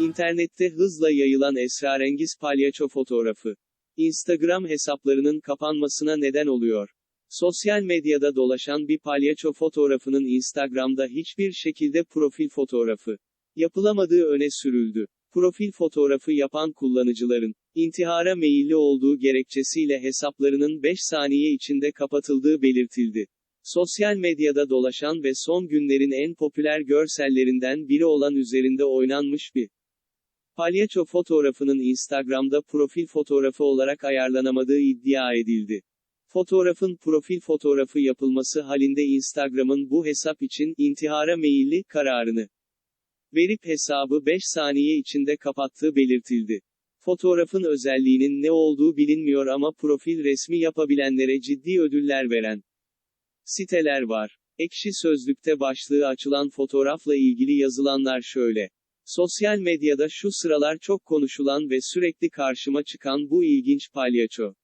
İnternette hızla yayılan esrarengiz palyaço fotoğrafı. Instagram hesaplarının kapanmasına neden oluyor. Sosyal medyada dolaşan bir palyaço fotoğrafının Instagram'da hiçbir şekilde profil fotoğrafı yapılamadığı öne sürüldü. Profil fotoğrafı yapan kullanıcıların intihara meyilli olduğu gerekçesiyle hesaplarının 5 saniye içinde kapatıldığı belirtildi. Sosyal medyada dolaşan ve son günlerin en popüler görsellerinden biri olan üzerinde oynanmış bir palyaço fotoğrafının Instagram'da profil fotoğrafı olarak ayarlanamadığı iddia edildi. Fotoğrafın profil fotoğrafı yapılması halinde Instagram'ın bu hesap için intihara meyilli kararını verip hesabı 5 saniye içinde kapattığı belirtildi. Fotoğrafın özelliğinin ne olduğu bilinmiyor ama profil resmi yapabilenlere ciddi ödüller veren siteler var. Ekşi Sözlük'te başlığı açılan fotoğrafla ilgili yazılanlar şöyle. Sosyal medyada şu sıralar çok konuşulan ve sürekli karşıma çıkan bu ilginç palyaço.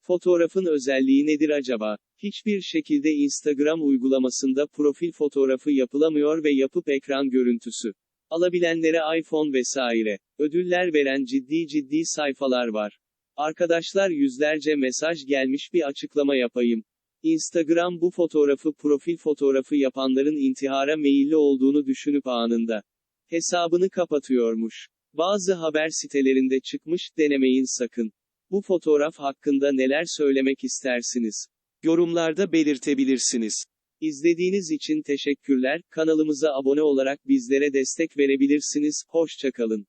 Fotoğrafın özelliği nedir acaba? Hiçbir şekilde Instagram uygulamasında profil fotoğrafı yapılamıyor ve yapıp ekran görüntüsü alabilenlere iPhone vesaire ödüller veren ciddi ciddi sayfalar var. Arkadaşlar yüzlerce mesaj gelmiş bir açıklama yapayım. Instagram bu fotoğrafı profil fotoğrafı yapanların intihara meyilli olduğunu düşünüp anında hesabını kapatıyormuş. Bazı haber sitelerinde çıkmış, denemeyin sakın. Bu fotoğraf hakkında neler söylemek istersiniz? Yorumlarda belirtebilirsiniz. İzlediğiniz için teşekkürler. Kanalımıza abone olarak bizlere destek verebilirsiniz. Hoşçakalın.